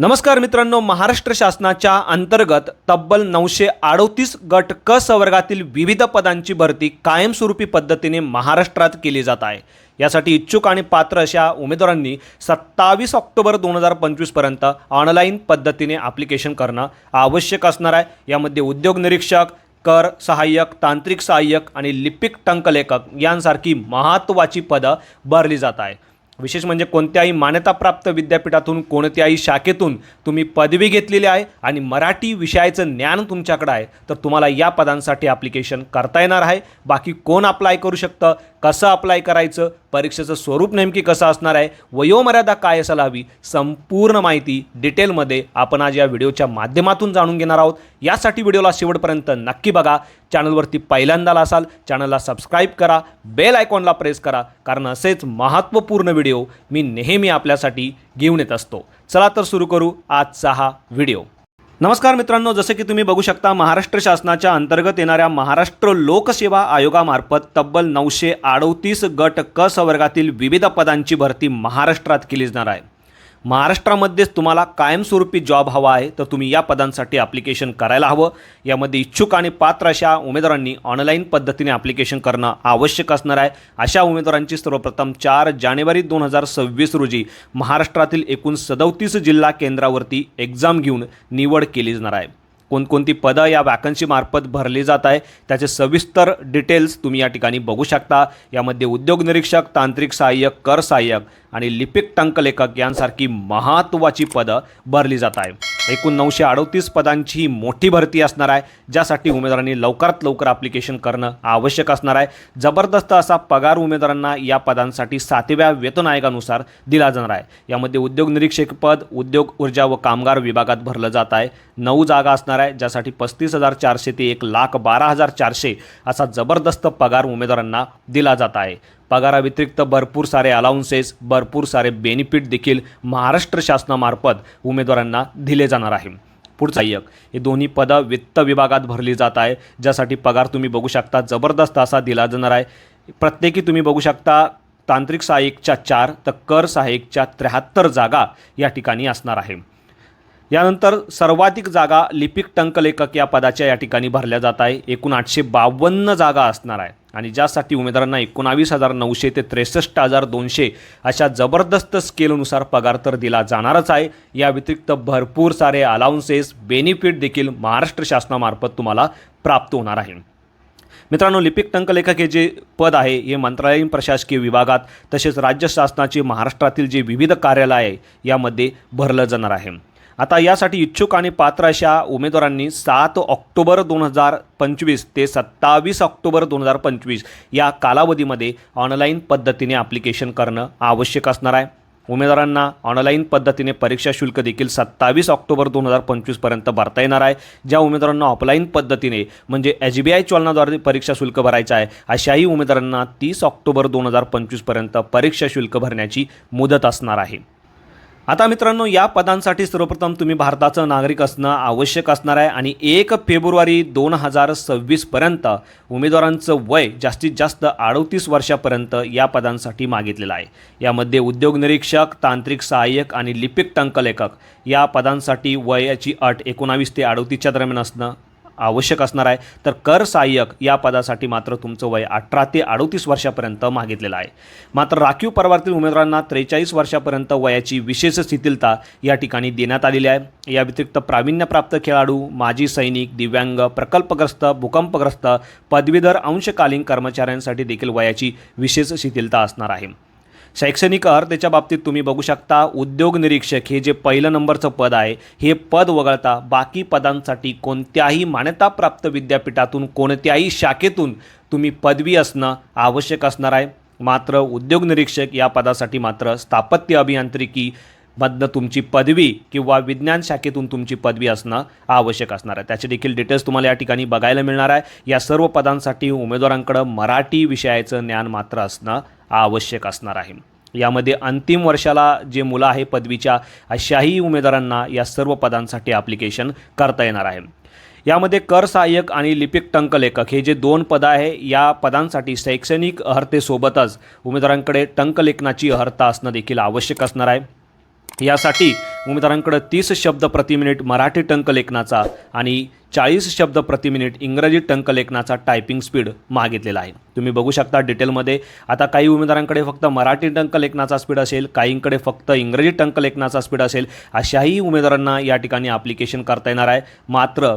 नमस्कार मित्रांनो महाराष्ट्र शासनाच्या अंतर्गत तब्बल नऊशे अडोतीस गट क संवर्गातील विविध पदांची भरती कायमस्वरूपी पद्धतीने महाराष्ट्रात केली जात आहे. यासाठी इच्छुक आणि पात्र अशा उमेदवारांनी सत्तावीस ऑक्टोबर दोन हजार पंचवीसपर्यंत ऑनलाईन पद्धतीने ॲप्लिकेशन करणं आवश्यक असणार आहे. यामध्ये उद्योग निरीक्षक कर सहाय्यक तांत्रिक सहाय्यक आणि लिपिक टंकलेखक यांसारखी महत्त्वाची पदं भरली जात आहे विशेष म्हणजे कोणत्याही मान्यताप्राप्त विद्यापीठातून कोणत्याही शाखेतून तुम्ही पदवी घेतलेली आहे आणि मराठी विषयाचं ज्ञान तुमच्याकडं आहे तर तुम्हाला या पदांसाठी ॲप्लिकेशन करता येणार आहे. बाकी कोण अप्लाय करू शकतं कसं अप्लाय करायचं परीक्षेचं स्वरूप नेमकी कसं असणार आहे वयोमर्यादा काय असायला हवी संपूर्ण माहिती डिटेलमध्ये आपण आज या व्हिडिओच्या माध्यमातून जाणून घेणार आहोत. यासाठी व्हिडिओला शेवटपर्यंत नक्की बघा. चॅनलवरती पहिल्यांदा असाल चॅनलला सबस्क्राईब करा बेल आयकॉनला प्रेस करा कारण असेच महत्त्वपूर्ण व्हिडिओ मी नेहमी आपल्यासाठी घेऊन येत असतो. चला तर सुरू करू आजचा हा व्हिडिओ नमस्कार मित्रांनो जसं की तुम्ही बघू शकता महाराष्ट्र शासनाच्या अंतर्गत येणाऱ्या महाराष्ट्र लोकसेवा आयोगामार्फत तब्बल नऊशे अडोतीस गट क संवर्गातील विविध पदांची भरती महाराष्ट्रात केली जाणार आहे. महाराष्ट्रामध्येच तुम्हाला कायमस्वरूपी जॉब हवा आहे तर तुम्ही या पदांसाठी ॲप्लिकेशन करायला हवं. यामध्ये इच्छुक आणि पात्र अशा उमेदवारांनी ऑनलाईन पद्धतीने ॲप्लिकेशन करणं आवश्यक असणार आहे. अशा उमेदवारांची सर्वप्रथम चार जानेवारी दोन हजार सव्वीस रोजी महाराष्ट्रातील एकूण सदोतीस जिल्हा केंद्रावरती एक्झाम घेऊन निवड केली जाणार आहे. कोणकोणती पदं या वॅकन्सीमार्फत भरली जात आहे त्याचे सविस्तर डिटेल्स तुम्ही या ठिकाणी बघू शकता. यामध्ये उद्योग निरीक्षक तांत्रिक सहाय्यक कर सहाय्यक आणि लिपिक टंकलेखक यांसारखी महत्त्वाची पदं भरली जात आहे एकूण नऊशे अडतीस पदांची ही मोठी भरती असणार आहे. ज्यासाठी उमेदवारांनी लवकरात लवकर ॲप्लिकेशन करणं आवश्यक असणार आहे. जबरदस्त असा पगार उमेदवारांना या पदांसाठी सातव्या वेतन आयोगानुसार दिला जाणार आहे. यामध्ये उद्योग निरीक्षक पद उद्योग ऊर्जा व कामगार विभागात भरलं जात आहे. नऊ जागा असणार आहे ज्यासाठी पस्तीस हजार चारशे ते एक लाख बारा हजार चारशे असा जबरदस्त पगार उमेदवारांना दिला जात आहे. पगाराव्यतिरिक्त भरपूर सारे अलाउन्सेस भरपूर सारे बेनिफिट देखील महाराष्ट्र शासनामार्फत उमेदवारांना दिले जाणार आहे. पुढचं एक हे दोन्ही पदं वित्त विभागात भरली जात आहे ज्यासाठी पगार तुम्ही बघू शकता जबरदस्त असा दिला जाणार आहे. प्रत्येकी तुम्ही बघू शकता तांत्रिक सहाय्यकच्या चार तर कर सहाय्यकच्या त्र्याहत्तर जागा या ठिकाणी असणार आहे. यानंतर सर्वाधिक जागा लिपिक टंकलेखक या पदाच्या या ठिकाणी भरल्या जात आहे. एकूण आठशे बावन्न जागा असणार आहे. आणि ज्यासाठी उमेदवारांना एकोणावीस हजार नऊशे ते त्रेसष्ट हजार दोनशे अशा जबरदस्त स्केलनुसार पगार तर दिला जाणारच आहे. या व्यतिरिक्त भरपूर सारे अलाउन्सेस बेनिफिट देखील महाराष्ट्र शासनामार्फत तुम्हाला प्राप्त होणार आहे. मित्रांनो लिपिक टंकलेखक हे जे पद आहे हे मंत्रालयीन प्रशासकीय विभागात तसेच राज्य शासनाचे महाराष्ट्रातील जे विविध कार्यालय आहे यामध्ये भरलं जाणार आहे. आता यासाठी इच्छुक आणि पात्र अशा उमेदवारांनी सात ऑक्टोबर दोन हजार पंचवीस ते सत्तावीस ऑक्टोबर दोन हजार पंचवीस या कालावधीमध्ये ऑनलाईन पद्धतीने ॲप्लिकेशन करणं आवश्यक असणार आहे. उमेदवारांना ऑनलाईन पद्धतीने परीक्षा शुल्क देखील सत्तावीस ऑक्टोबर दोन हजार पंचवीसपर्यंत भरता येणार आहे. ज्या उमेदवारांना ऑफलाईन पद्धतीने म्हणजे एच बी आय चलनाद्वारे परीक्षा शुल्क भरायचं आहे अशाही उमेदवारांना तीस ऑक्टोबर दोन हजार पंचवीसपर्यंत परीक्षा शुल्क भरण्याची मुदत असणार आहे. आता मित्रांनो या पदांसाठी सर्वप्रथम तुम्ही भारताचं नागरिक असणं आवश्यक असणार आहे आणि एक फेब्रुवारी दोन हजार सव्वीसपर्यंत उमेदवारांचं वय जास्तीत जास्त अडतीस वर्षापर्यंत या पदांसाठी मागितलेलं आहे. यामध्ये उद्योग निरीक्षक तांत्रिक सहाय्यक आणि लिपिक टंकलेखक या पदांसाठी वयाची अट एकोणावीस ते अडतीसच्या दरम्यान असणं आवश्यक असणार आहे. तर कर सहाय्यक या पदासाठी मात्र तुमचं वय अठरा ते अडोतीस वर्षापर्यंत मागितलेलं आहे. मात्र राखीव परवातील उमेदवारांना त्रेचाळीस वर्षापर्यंत वयाची विशेष शिथिलता या ठिकाणी देण्यात आलेली आहे. या व्यतिरिक्त प्रावीण्यप्राप्त खेळाडू माजी सैनिक दिव्यांग प्रकल्पग्रस्त भूकंपग्रस्त पदवीधर अंशकालीन कर्मचाऱ्यांसाठी देखील वयाची विशेष शिथिलता असणार आहे. शैक्षणिक अर्हतेच्या बाबतीत तुम्ही बघू शकता उद्योग निरीक्षक हे जे पहिलं नंबरचं पद आहे हे पद वगळता बाकी पदांसाठी कोणत्याही मान्यताप्राप्त विद्यापीठातून कोणत्याही शाखेतून तुम्ही पदवी असणं आवश्यक असणार आहे. मात्र उद्योग निरीक्षक या पदासाठी मात्र स्थापत्य अभियांत्रिकी मधनं तुमची पदवी किंवा विज्ञान शाखेतून तुमची पदवी असणं आवश्यक असणार आहे. त्याचे देखील डिटेल्स तुम्हाला या ठिकाणी बघायला मिळणार आहे. या सर्व पदांसाठी उमेदवारांकडं मराठी विषयाचं ज्ञान मात्र असणं आवश्यक असणार आहे. यामध्ये अंतिम वर्षाला जे मुलं आहे पदवीच्या अशाही उमेदवारांना या सर्व पदांसाठी ॲप्लिकेशन करता येणार आहे. यामध्ये कर सहाय्यक आणि लिपिक टंकलेखक हे जे दोन पदं आहे या पदांसाठी शैक्षणिक अर्हतेसोबतच उमेदवारांकडे टंकलेखनाची अर्हता असणं देखील आवश्यक असणार आहे. यासाठी उमेदवारांकडं तीस शब्द प्रति मिनिट मराठी टंकलेखनाचा आणि चाळीस शब्द प्रति मिनिट इंग्रजी टंकलेखनाचा टायपिंग स्पीड मागितलेला आहे. तुम्ही बघू शकता डिटेलमध्ये आता काही उमेदवारांकडे फक्त मराठी टंकलेखनाचा स्पीड असेल काहींकडे फक्त इंग्रजी टंकलेखनाचा स्पीड असेल अशाही उमेदवारांना या ठिकाणी ॲप्लिकेशन करता येणार आहे. मात्र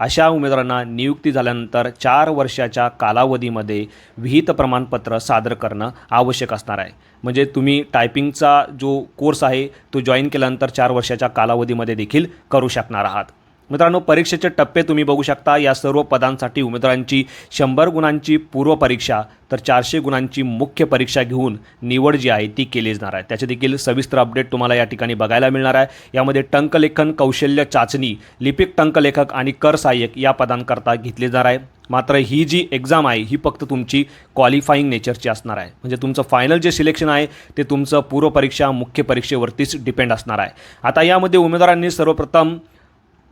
अशा उमेदवारांना नियुक्ती झाल्यानंतर चार वर्षाच्या कालावधीमध्ये विहित प्रमाणपत्र सादर करणं आवश्यक असणार आहे. म्हणजे तुम्ही टायपिंगचा जो कोर्स आहे तो जॉईन केल्यानंतर चार वर्षाच्या कालावधीमध्ये देखील करू शकणार आहात. मित्रांनो परीक्षेचे टप्पे तुम्ही बघू शकता. या सर्व पदांसाठी उमेदवारांची शंभर गुणांची पूर्वपरीक्षा तर चारशे गुणांची मुख्य परीक्षा घेऊन निवड जी आहे ती केली जाणार आहे. त्याचे देखील सविस्तर अपडेट तुम्हाला या ठिकाणी बघायला मिळणार आहे. यामध्ये टंकलेखन कौशल्य चाचणी लिपिक टंकलेखक आणि कर सहाय्यक या पदांकरता घेतली जाणार आहे. मात्र ही जी एक्झाम आहे ही फक्त तुमची क्वालिफाईंग नेचरची असणार आहे. म्हणजे तुमचं फायनल जे सिलेक्शन आहे ते तुमचं पूर्वपरीक्षा मुख्य परीक्षेवरतीच डिपेंड असणार आहे. आता यामध्ये उमेदवारांनी सर्वप्रथम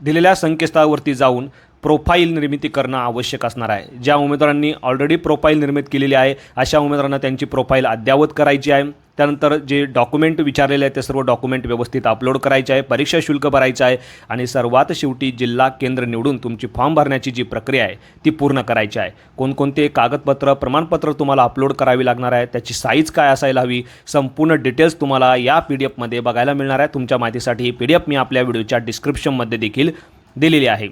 दिलेल्या संकेतस्थळावरती जाऊन प्रोफाईल निर्मिती करणं आवश्यक असणार आहे. ज्या उमेदवारांनी ऑलरेडी प्रोफाईल निर्मित केलेली आहे अशा उमेदवारांना त्यांची प्रोफाईल अद्ययावत करायची आहे. त्यानंतर जे डॉक्युमेंट विचारलेले आहे ते सर्व डॉक्युमेंट व्यवस्थित अपलोड करायचे आहे परीक्षा शुल्क भरायचं आहे आणि सर्वात शेवटी जिल्हा केंद्र निवडून तुमची फॉर्म भरण्याची जी प्रक्रिया आहे ती पूर्ण करायची आहे. कोणकोणते कागदपत्र प्रमाणपत्र तुम्हाला अपलोड करावी लागणार आहे त्याची साईज काय असायला हवी संपूर्ण डिटेल्स तुम्हाला या पी डी एफमध्ये बघायला मिळणार आहे. तुमच्या माहितीसाठी ही पी डी एफ मी आपल्या व्हिडिओच्या डिस्क्रिप्शनमध्ये देखील दिलेली आहे.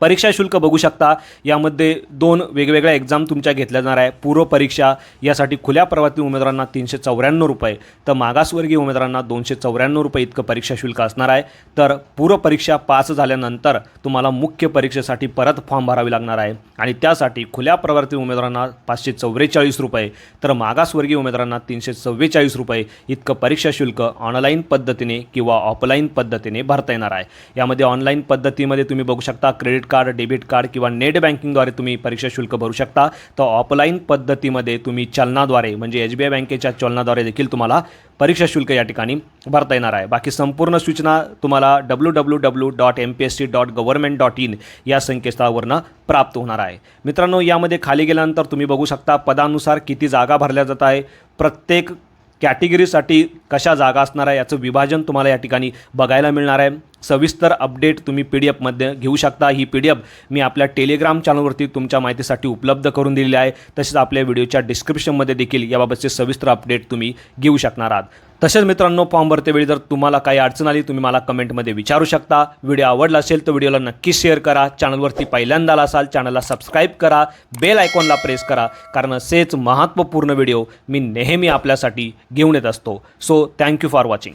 परीक्षा शुल्क बघू शकता. यामध्ये दोन वेगवेगळ्या एक्झाम तुमच्या घेतल्या जाणार आहे. पूर्व परीक्षा यासाठी खुल्या प्रवातील उमेदवारांना तीनशे चौऱ्याण्णव रुपये तर मागासवर्गीय उमेदवारांना दोनशे चौऱ्याण्णव रुपये इतकं परीक्षा शुल्क असणार आहे. तर पूर्व परीक्षा पास झाल्यानंतर तुम्हाला मुख्य परीक्षेसाठी परत फॉर्म भरावी लागणार आहे. आणि त्यासाठी खुल्या प्रवर्ती उमेदवारांना पाचशे चौवेचाळीस रुपये तर मागासवर्गीय उमेदवारांना तीनशे चव्वेचाळीस रुपये इतकं परीक्षा शुल्क ऑनलाईन पद्धतीने किंवा ऑफलाईन पद्धतीने भरता येणार आहे. यामध्ये ऑनलाईन पद्धतीमध्ये तुम्ही बघू शकता क्रेडिट कार्ड डेबिट कार्ड किंवा नेट बँकिंगद्वारे तुम्ही परीक्षा शुल्क भरू शकता. तर ऑफलाईन पद्धतीमध्ये तुम्ही चलनाद्वारे म्हणजे एच बी आय बँकेच्या चलनाद्वारे देखील तुम्हाला परीक्षा शुल्क या ठिकाणी भरता येणार आहे. बाकी संपूर्ण सूचना तुम्हाला W W W dot M P S C dot government dot in या संकेतस्थळावरनं प्राप्त होणार आहे. मित्रांनो यामध्ये खाली गेल्यानंतर तुम्ही बघू शकता पदानुसार किती जागा भरल्या जात आहे प्रत्येक कॅटेगरीसाठी कशा जागा असणार आहे याचं विभाजन तुम्हाला या ठिकाणी बघायला मिळणार आहे. सविस्तर अपडेट तुम्ही पी डी एफमध्ये घेऊ शकता. ही पी डी एफ मी आपल्या टेलिग्राम चॅनलवरती तुमच्या माहितीसाठी उपलब्ध करून दिलेली आहे. तसेच आपल्या व्हिडिओच्या डिस्क्रिप्शनमध्ये देखील याबाबतचे सविस्तर अपडेट तुम्ही घेऊ शकणार आहात. तसेच मित्रांनो फॉर्म भरतेवेळी जर तुम्हाला काही अडचण आली तुम्ही मला कमेंटमध्ये विचारू शकता. व्हिडिओ आवडला असेल तर व्हिडिओला नक्की शेअर करा. चॅनलवरती पहिल्यांदा आला असाल चॅनलला सबस्क्राईब करा. बेल आयकॉनला प्रेस करा. कारण असेच महत्त्वपूर्ण व्हिडिओ मी नेहमी आपल्यासाठी घेऊन येत असतो. So thank you for watching